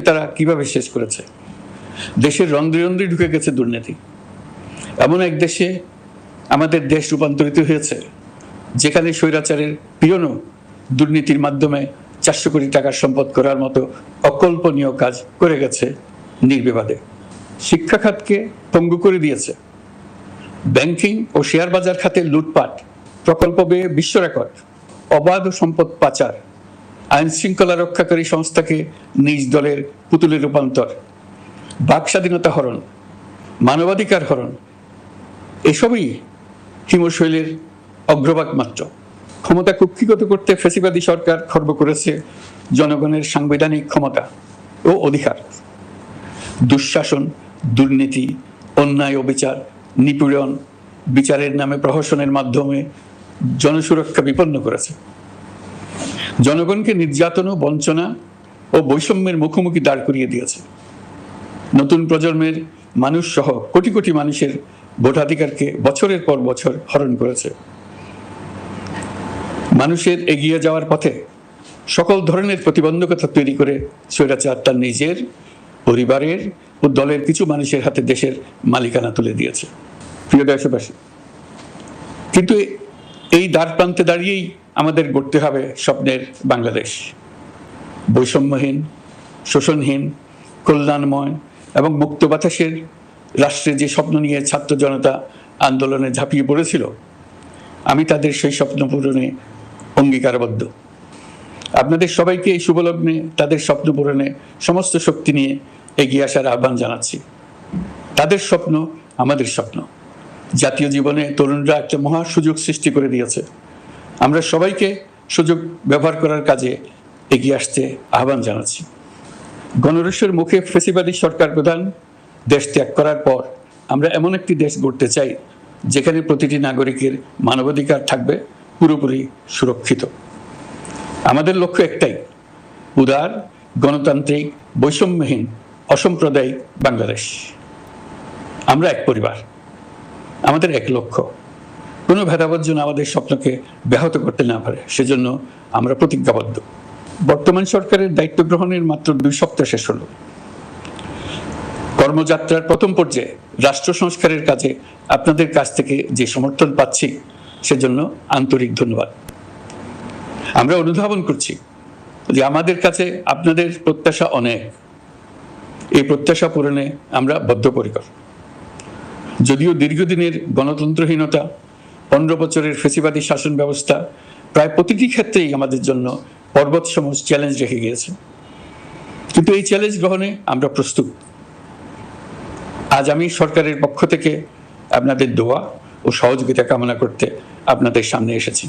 তারা কীভাবে শেষ করেছে? দেশের রন্ধ্রে রন্ধ্রে ঢুকে গেছে দুর্নীতি। এমন এক দেশে আমাদের দেশ রূপান্তরিত হয়েছে, যেখানে স্বৈরাচারের পিয়নও দুর্নীতির মাধ্যমে চারশো কোটি টাকার সম্পদ করার মতো অকল্পনীয় কাজ করে গেছে নির্বিবাদে। শিক্ষা খাতকে পঙ্গু করে দিয়েছে। ব্যাংকিং ও শেয়ার বাজার খাতে লুটপাট, প্রকল্প ব্যয়ে বিশ্ব রেকর্ড, অবাধ সম্পদ পাচার আইন শৃঙ্খলা রক্ষাকারী সংস্থাকে নিজ দলের পুতুলে রূপান্তর বাক স্বাধীনতা হরণ, মানবাধিকার হরণ, এসবই হিমশৈলের অগ্রভাগ মাত্র। ক্ষমতা কুক্ষিগত করতে ফেসিবাদী সরকার খর্ব করেছে জনগণের সাংবিধানিক ক্ষমতা ও অধিকার। দুঃশাসন, দুর্নীতি, অন্যায় অবিচার, নিপীড়ন, বিচারের নামে প্রহসনের মাধ্যমে জনসুরক্ষা বিপন্ন করেছে। জনগণকে নির্যাতন ও বঞ্চনা ও বৈষম্যের মুখোমুখি দাঁড় করিয়ে দিয়েছে। নতুন প্রজন্মের মানুষ সহ কোটি কোটি মানুষের ভোটাধিকারকে বছরের পর বছর হরণ করেছে। মানুষের এগিয়ে যাওয়ার পথে সকল ধরনের প্রতিবন্ধকতা তৈরি করে স্বৈরাচার তার নিজের, পরিবারের ও দলের কিছু মানুষের হাতে দেশের মালিকানা তুলে দিয়েছে। প্রিয় দেশবাসী, কিন্তু এই দ্বার প্রান্তে দাঁড়িয়েই আমাদের গড়তে হবে স্বপ্নের বাংলাদেশ। বৈষম্যহীন, শোষণহীন, কল্যাণময় এবং মুক্ত বাতাসের রাষ্ট্রে যে স্বপ্ন নিয়ে ছাত্র জনতা আন্দোলনে ঝাঁপিয়ে পড়েছিল, আমি তাদের সেই স্বপ্ন পূরণে অঙ্গীকারবদ্ধ। আপনাদের সবাইকে এই শুভলগ্নে তাদের স্বপ্ন পূরণে সমস্ত শক্তি নিয়ে এগিয়ে আসার আহ্বান জানাচ্ছি। তাদের স্বপ্ন আমাদের স্বপ্ন। জাতীয় জীবনে তরুণরা একটা মহা সুযোগ সৃষ্টি করে দিয়েছে। আমরা সবাইকে সুযোগ ব্যবহার করার কাজে এগিয়ে আসতে আহ্বান জানাচ্ছি। গণরস্যের মুখে ফেসিবাদী সরকার প্রধান দেশ ত্যাগ করার পর আমরা এমন একটি দেশ গড়তে চাই, যেখানে প্রতিটি নাগরিকের মানবাধিকার থাকবে পুরোপুরি সুরক্ষিত। আমাদের লক্ষ্য একটাই, উদার, গণতান্ত্রিক, বৈষম্যহীন, অসাম্প্রদায়িক বাংলাদেশ। আমরা এক পরিবার, আমাদের এক লক্ষ্য। কোনো ভেদাভেদ যেন আমাদের স্বপ্নকে ব্যাহত করতে না পারে, সেজন্য আমরা প্রতিজ্ঞাবদ্ধ। বর্তমান সরকারের দায়িত্ব গ্রহণের মাত্র দুই সপ্তাহ শেষ হলো। কর্মযাত্রার প্রথম পর্যায়ে রাষ্ট্র সংস্কারের কাজে আপনাদের কাছ থেকে যে সমর্থন পাচ্ছি, সেজন্য আন্তরিক ধন্যবাদ। আমরা অনুধাবন করছি যে আমাদের কাছে আপনাদের প্রত্যাশা অনেক। এই প্রত্যাশা পূরণে আমরা বদ্ধপরিকর। যদিও দীর্ঘদিনের গণতন্ত্রহীনতা পনেরো বছরের ফেসিবাদী শাসন ব্যবস্থা প্রায় প্রতিটি ক্ষেত্রেই আমাদের জন্য পর্বত সমূহ চ্যালেঞ্জ রেখে গিয়েছে। কিন্তু এই চ্যালেঞ্জ গ্রহণে আমরা প্রস্তুত। আজ আমি সরকারের পক্ষ থেকে আপনাদের দোয়া ও সহযোগিতা কামনা করতে আপনাদের সামনে এসেছি।